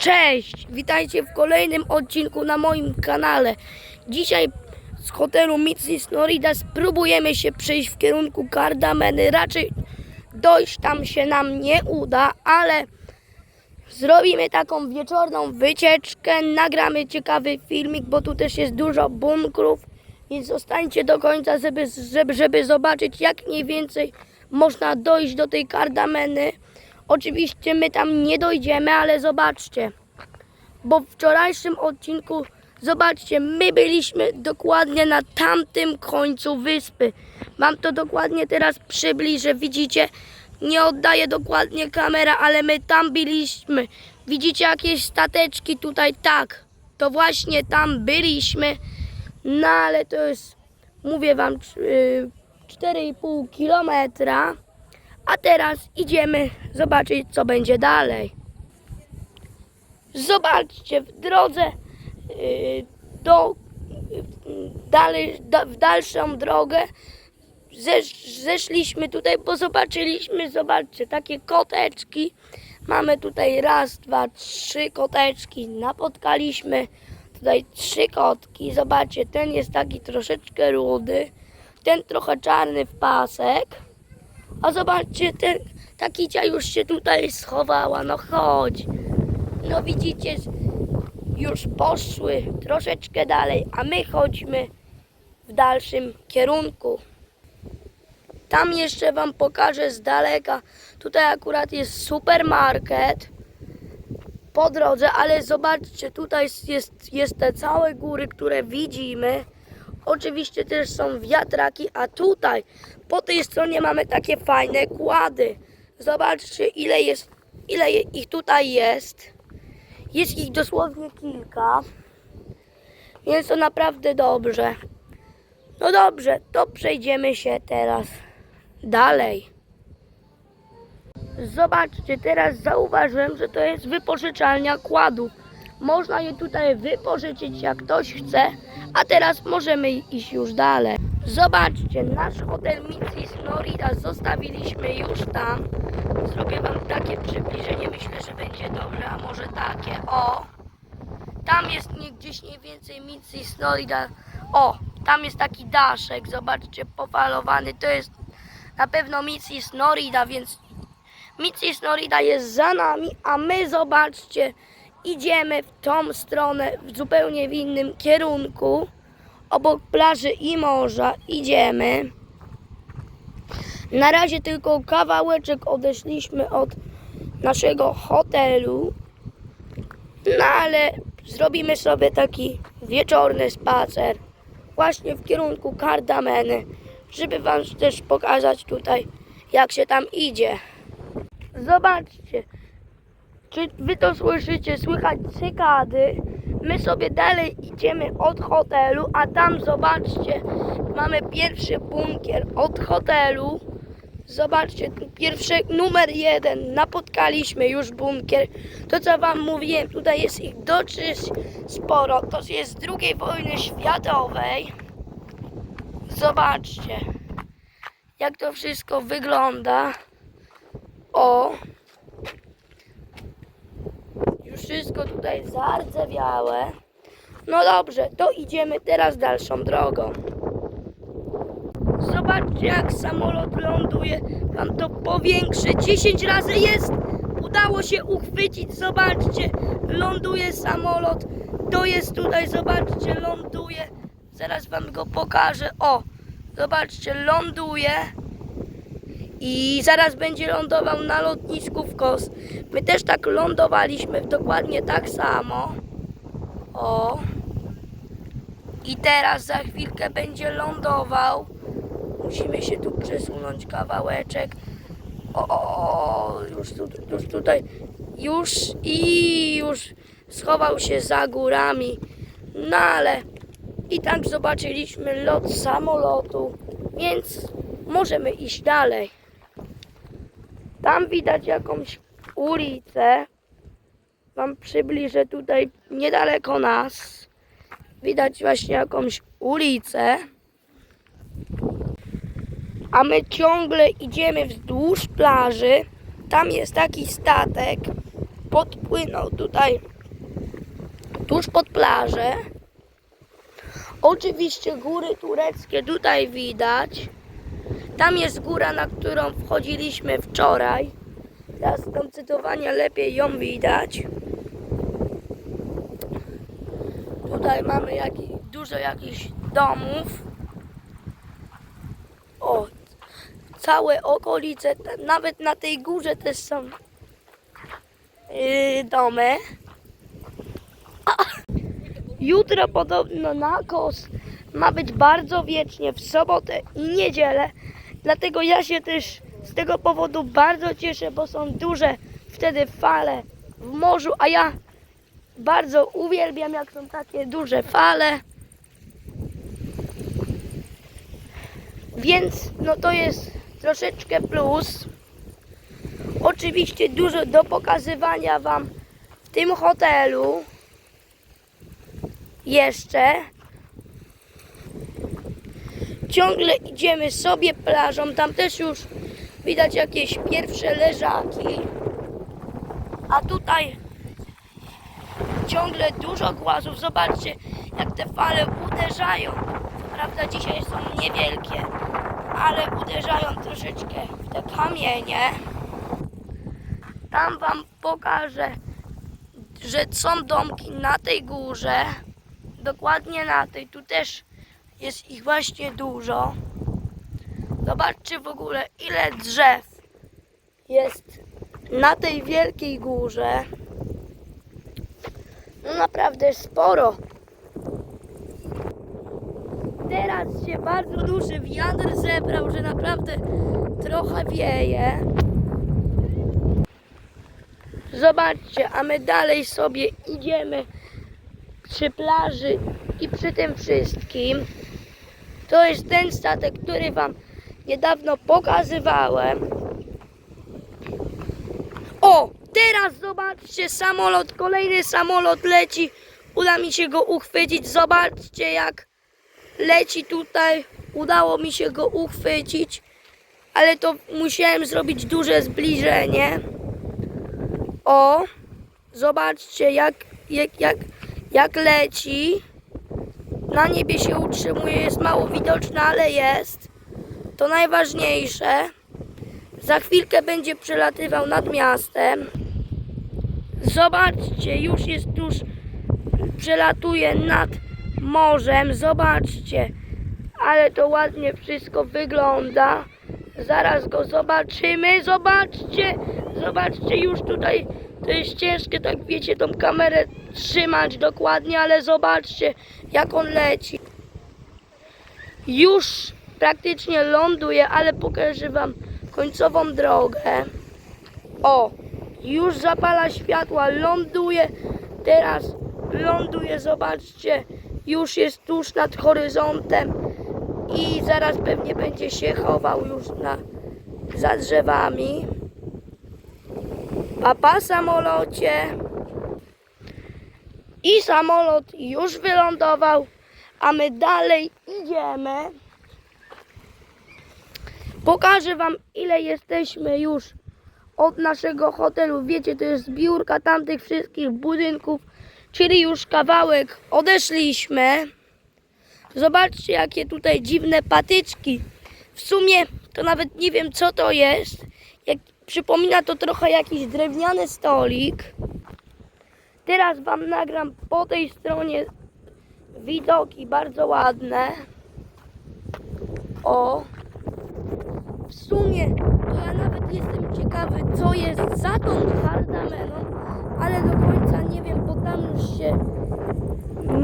Cześć! Witajcie w kolejnym odcinku na moim kanale. Dzisiaj z hotelu Mitsis Norida spróbujemy się przejść w kierunku Kardameny. Raczej dojść tam się nam nie uda, ale zrobimy taką wieczorną wycieczkę. Nagramy ciekawy filmik, bo tu też jest dużo bunkrów, więc zostańcie do końca, żeby, żeby, żeby zobaczyć jak mniej więcej można dojść do tej Kardameny. Oczywiście my tam nie dojdziemy, ale zobaczcie. Bo w wczorajszym odcinku, zobaczcie, my byliśmy dokładnie na tamtym końcu wyspy. Wam to dokładnie teraz przybliżę. Widzicie, nie oddaję dokładnie kamera, ale my tam byliśmy. Widzicie jakieś stateczki tutaj? Tak, to właśnie tam byliśmy. No ale to jest, mówię wam, y, 4,5 kilometra. A teraz idziemy zobaczyć, co będzie dalej. Zobaczcie, w drodze yy, do, dalej, da, w dalszą drogę zesz, zeszliśmy tutaj, bo zobaczyliśmy, zobaczcie, takie koteczki. Mamy tutaj raz, dwa, trzy koteczki. Napotkaliśmy tutaj trzy kotki. Zobaczcie, ten jest taki troszeczkę rudy, ten trochę czarny w pasek. A zobaczcie, ten, ta kicia już się tutaj schowała. No chodź. No widzicie, już poszły troszeczkę dalej, a my chodźmy w dalszym kierunku. Tam jeszcze Wam pokażę z daleka. Tutaj akurat jest supermarket po drodze, ale zobaczcie, tutaj jest, jest te całe góry, które widzimy. Oczywiście też są wiatraki, a tutaj po tej stronie mamy takie fajne kłady. Zobaczcie, ile jest, ile ich tutaj jest. Jest ich dosłownie kilka, więc to naprawdę dobrze. No dobrze, to przejdziemy się teraz dalej. Zobaczcie, teraz zauważyłem, że to jest wypożyczalnia kładów. Można je tutaj wypożyczyć jak ktoś chce, a teraz możemy iść już dalej. Zobaczcie, nasz hotel Mitsis Florida zostawiliśmy już tam. Zrobię wam takie przybliżenie, myślę, że będzie dobre, a może takie. O! Tam jest nie, gdzieś mniej więcej Mitsis Florida. O! Tam jest taki daszek, zobaczcie, pofalowany. To jest na pewno Mitsis Norida, więc Mitsis Norida jest za nami, a my zobaczcie, idziemy w tą stronę, w zupełnie w innym kierunku, obok plaży i morza, idziemy. Na razie tylko kawałeczek odeszliśmy od naszego hotelu, no ale zrobimy sobie taki wieczorny spacer właśnie w kierunku Kardameny, żeby Wam też pokazać tutaj, jak się tam idzie. Zobaczcie, czy wy to słyszycie? Słychać cykady. My sobie dalej idziemy od hotelu, a tam zobaczcie, mamy pierwszy bunkier od hotelu. Zobaczcie, pierwszy numer jeden. Napotkaliśmy już bunkier. To co wam mówiłem, tutaj jest ich dosyć sporo. To jest z II wojny światowej. Zobaczcie, jak to wszystko wygląda. O, wszystko tutaj zardzewiałe. No dobrze, to idziemy teraz dalszą drogą. Zobaczcie jak samolot ląduje. Wam to powiększy. 10 razy jest. Udało się uchwycić. Zobaczcie. Ląduje samolot. To jest tutaj. Zobaczcie. Ląduje. Zaraz wam go pokażę. O. Zobaczcie. Ląduje. I zaraz będzie lądował na lotnisku w Kos. My też tak lądowaliśmy dokładnie tak samo. O. I teraz za chwilkę będzie lądował. Musimy się tu przesunąć kawałeczek. O, o, już, tu, już tutaj. Już i już schował się za górami. No ale i tak zobaczyliśmy lot samolotu, więc możemy iść dalej. Tam widać jakąś ulicę. Wam przybliżę tutaj niedaleko nas. Widać właśnie jakąś ulicę. A my ciągle idziemy wzdłuż plaży. Tam jest taki statek. podpłynął tutaj tuż pod plażę. Oczywiście góry tureckie tutaj widać. Tam jest góra, na którą wchodziliśmy wczoraj. Teraz zdecydowanie lepiej ją widać. Tutaj mamy dużo jakichś domów. O, całe okolice, nawet na tej górze też są yy, domy. A, jutro podobno na kos ma być bardzo wiecznie w sobotę i niedzielę. Dlatego ja się też z tego powodu bardzo cieszę, bo są duże wtedy fale w morzu, a ja bardzo uwielbiam jak są takie duże fale. Więc no to jest troszeczkę plus. Oczywiście dużo do pokazywania Wam w tym hotelu. Jeszcze. Ciągle idziemy sobie plażą. Tam też już widać jakieś pierwsze leżaki. A tutaj ciągle dużo głazów. Zobaczcie, jak te fale uderzają. Prawda dzisiaj są niewielkie, ale uderzają troszeczkę w te kamienie. Tam wam pokażę, że są domki na tej górze. Dokładnie na tej. Tu też jest ich właśnie dużo. Zobaczcie w ogóle, ile drzew jest na tej wielkiej górze. No naprawdę sporo. Teraz się bardzo duży wiatr zebrał, że naprawdę trochę wieje. Zobaczcie, a my dalej sobie idziemy przy plaży i przy tym wszystkim. To jest ten statek, który Wam niedawno pokazywałem. O, teraz zobaczcie samolot, kolejny samolot leci. Uda mi się go uchwycić. Zobaczcie jak leci tutaj. Udało mi się go uchwycić, ale to musiałem zrobić duże zbliżenie. O, zobaczcie jak, jak, jak, jak leci. Na niebie się utrzymuje, jest mało widoczne, ale jest. To najważniejsze. Za chwilkę będzie przelatywał nad miastem. Zobaczcie, już jest tuż, przelatuje nad morzem. Zobaczcie, ale to ładnie wszystko wygląda. Zaraz go zobaczymy. Zobaczcie, zobaczcie, już tutaj to jest ciężkie, tak wiecie, tą kamerę trzymać dokładnie, ale zobaczcie, jak on leci. Już praktycznie ląduje, ale pokażę Wam końcową drogę. O, już zapala światła, ląduje. Teraz ląduje, zobaczcie, już jest tuż nad horyzontem i zaraz pewnie będzie się chował już na, za drzewami. Papa samolocie. I samolot już wylądował, a my dalej idziemy. Pokażę Wam, ile jesteśmy już od naszego hotelu. Wiecie, to jest zbiórka tamtych wszystkich budynków, czyli już kawałek odeszliśmy. Zobaczcie, jakie tutaj dziwne patyczki. W sumie to nawet nie wiem, co to jest. Przypomina to trochę jakiś drewniany stolik. Teraz Wam nagram po tej stronie widoki bardzo ładne. O. W sumie to ja nawet jestem ciekawy, co jest za tą kardameną, ale do końca nie wiem, bo tam już się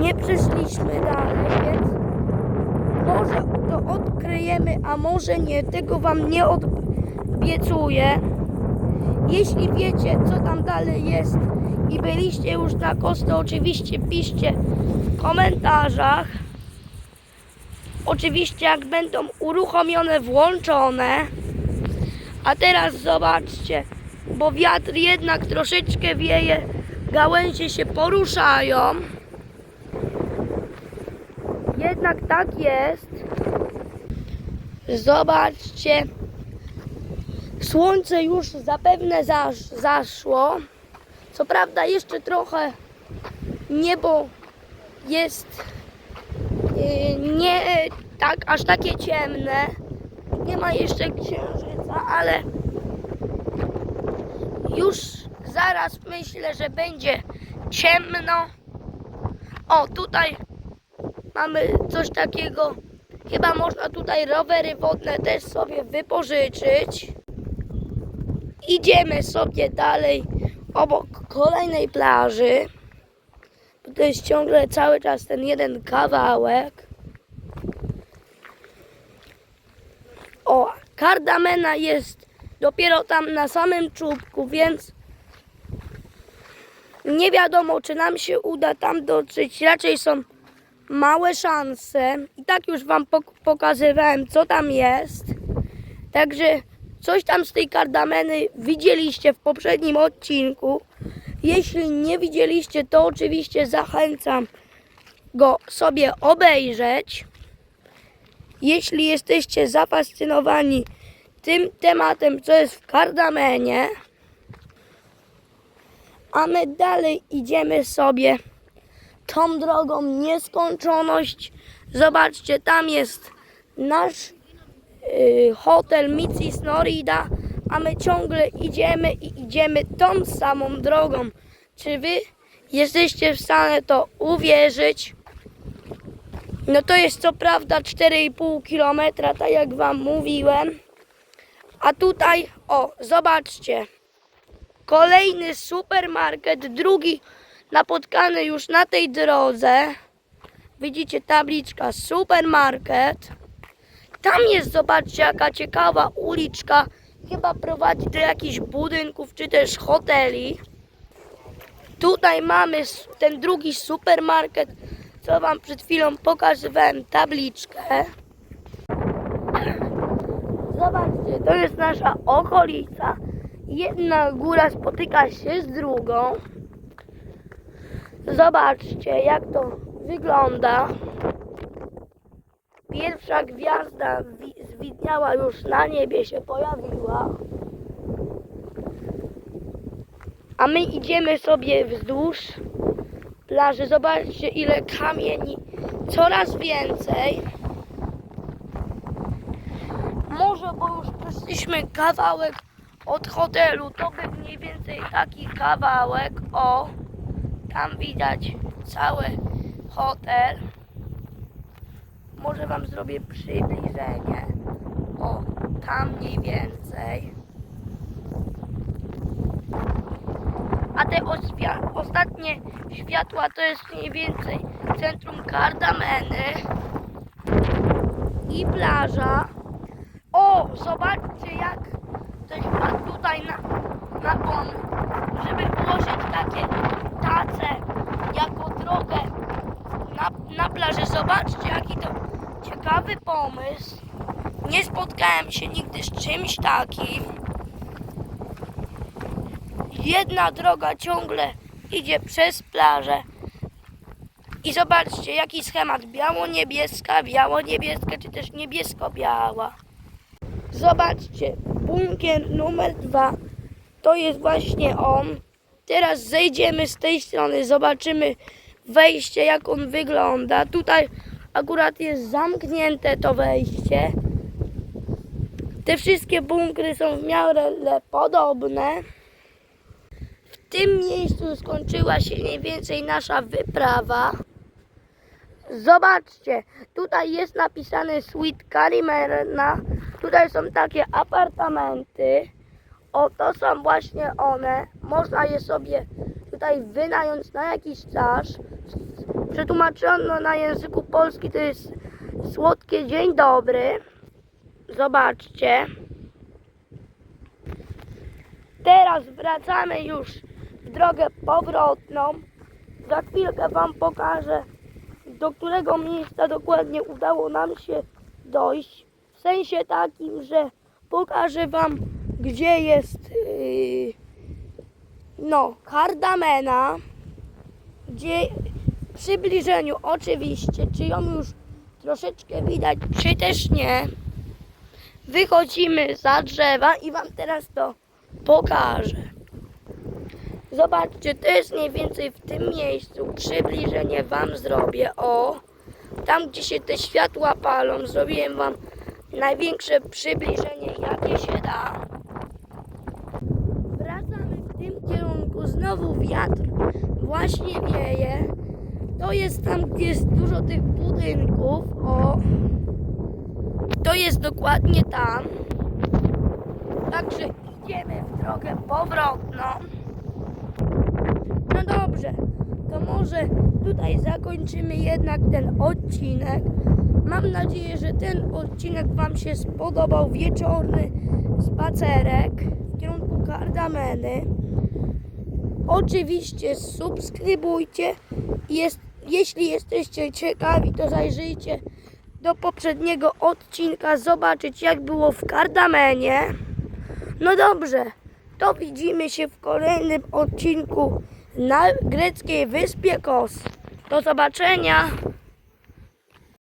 nie przeszliśmy dalej, więc może to odkryjemy, a może nie. Tego Wam nie obiecuję. Jeśli wiecie, co tam dalej jest i byliście już na kos, to oczywiście piszcie w komentarzach. Oczywiście jak będą uruchomione, włączone. A teraz zobaczcie, bo wiatr jednak troszeczkę wieje, gałęzie się poruszają. Jednak tak jest. Zobaczcie. Słońce już zapewne zasz, zaszło. Co prawda jeszcze trochę niebo jest yy, nie tak aż takie ciemne. Nie ma jeszcze księżyca, ale już zaraz myślę, że będzie ciemno. O, tutaj mamy coś takiego. Chyba można tutaj rowery wodne też sobie wypożyczyć. Idziemy sobie dalej obok kolejnej plaży. To jest ciągle cały czas ten jeden kawałek. O, kardamena jest dopiero tam na samym czubku, więc nie wiadomo, czy nam się uda tam dotrzeć. Raczej są małe szanse. I tak już Wam pok- pokazywałem, co tam jest. Także coś tam z tej kardameny widzieliście w poprzednim odcinku. Jeśli nie widzieliście, to oczywiście zachęcam go sobie obejrzeć. Jeśli jesteście zafascynowani tym tematem, co jest w kardamenie, a my dalej idziemy sobie tą drogą nieskończoność. Zobaczcie, tam jest nasz hotel Mitzi Snorida, a my ciągle idziemy i idziemy tą samą drogą. Czy wy jesteście w stanie to uwierzyć? No to jest co prawda 4,5 km, tak jak wam mówiłem. A tutaj, o, zobaczcie. Kolejny supermarket, drugi napotkany już na tej drodze. Widzicie tabliczka supermarket. Tam jest, zobaczcie, jaka ciekawa uliczka. Chyba prowadzi do jakichś budynków czy też hoteli. Tutaj mamy ten drugi supermarket, co wam przed chwilą pokazywałem tabliczkę. Zobaczcie, to jest nasza okolica. Jedna góra spotyka się z drugą. Zobaczcie, jak to wygląda. Pierwsza gwiazda wi- zwidniała już na niebie, się pojawiła. A my idziemy sobie wzdłuż plaży. Zobaczcie, ile kamieni. Coraz więcej. Może, bo już przeszliśmy kawałek od hotelu. To był mniej więcej taki kawałek. O, tam widać cały hotel. Może Wam zrobię przybliżenie. O, tam mniej więcej. A te ostatnie światła to jest mniej więcej centrum Kardameny i plaża. O, zobaczcie jak ktoś wpadł tutaj na, na pomysł, żeby włożyć takie tace jako drogę na, na plaży. Zobaczcie jaki to ciekawy pomysł. Nie spotkałem się nigdy z czymś takim. Jedna droga ciągle idzie przez plażę. I zobaczcie, jaki schemat biało-niebieska, biało-niebieska, czy też niebiesko-biała. Zobaczcie, bunkier numer dwa to jest właśnie on. Teraz zejdziemy z tej strony, zobaczymy wejście, jak on wygląda. Tutaj akurat jest zamknięte to wejście. Te wszystkie bunkry są w miarę podobne. W tym miejscu skończyła się mniej więcej nasza wyprawa. Zobaczcie, tutaj jest napisane Suite Carimerna. Tutaj są takie apartamenty. O, to są właśnie one. Można je sobie tutaj wynająć na jakiś czas. Przetłumaczono na języku polski to jest słodkie dzień dobry. Zobaczcie. Teraz wracamy już w drogę powrotną. Za chwilkę Wam pokażę, do którego miejsca dokładnie udało nam się dojść. W sensie takim, że pokażę Wam, gdzie jest yy, no, kardamena, gdzie przybliżeniu oczywiście, czy ją już troszeczkę widać, czy też nie. Wychodzimy za drzewa i Wam teraz to pokażę. Zobaczcie, to jest mniej więcej w tym miejscu. Przybliżenie Wam zrobię. O, tam gdzie się te światła palą, zrobiłem Wam największe przybliżenie, jakie się da. Wracamy w tym kierunku. Znowu wiatr właśnie wieje. To jest tam, gdzie jest dużo tych budynków. O, to jest dokładnie tam. Także idziemy w drogę powrotną. No dobrze, to może tutaj zakończymy jednak ten odcinek. Mam nadzieję, że ten odcinek Wam się spodobał. Wieczorny spacerek w kierunku Kardameny. Oczywiście subskrybujcie. Jest, jeśli jesteście ciekawi, to zajrzyjcie do poprzedniego odcinka, zobaczyć jak było w Kardamenie. No dobrze, to widzimy się w kolejnym odcinku na greckiej wyspie Kos. Do zobaczenia.